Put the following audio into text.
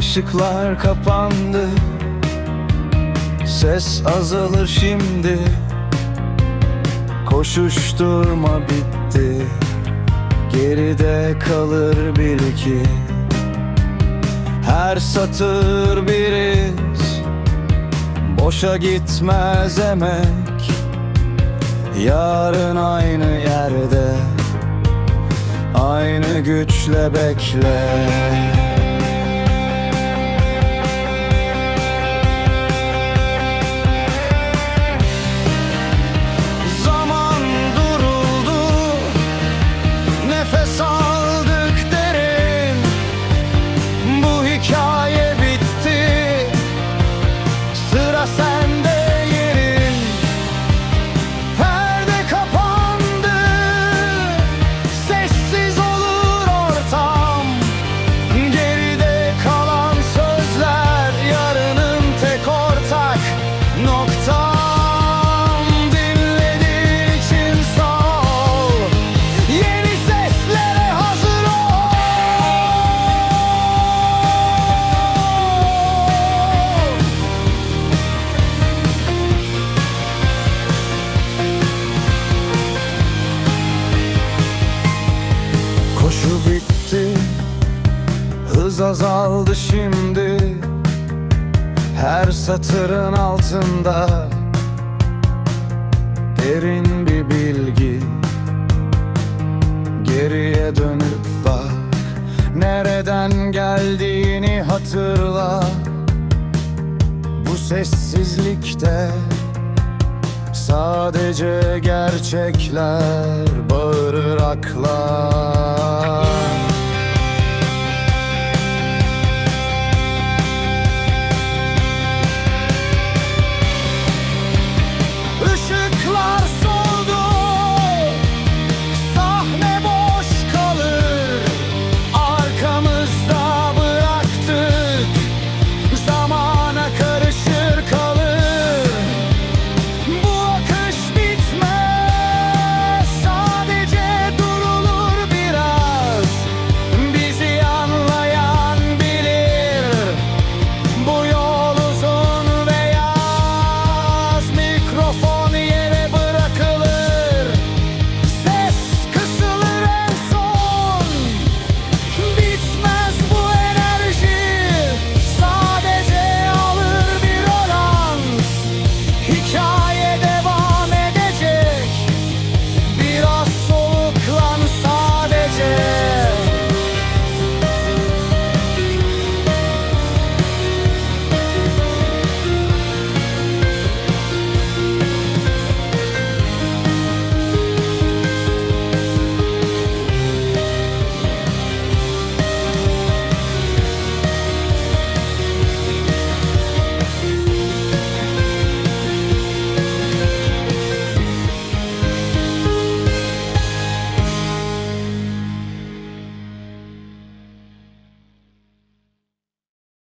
Işıklar kapandı. Ses azalır şimdi. Koşuşturma bitti. Geride kalır bil ki. Her satır bir iz Boşa gitmez emek. Yarın aynı yerde. Aynı güçle bekle şimdi? Her satırın altında Derin bir bilgi. Geriye dönüp bak Nereden geldiğini hatırla. Bu sessizlikte Sadece gerçekler bağırır aklar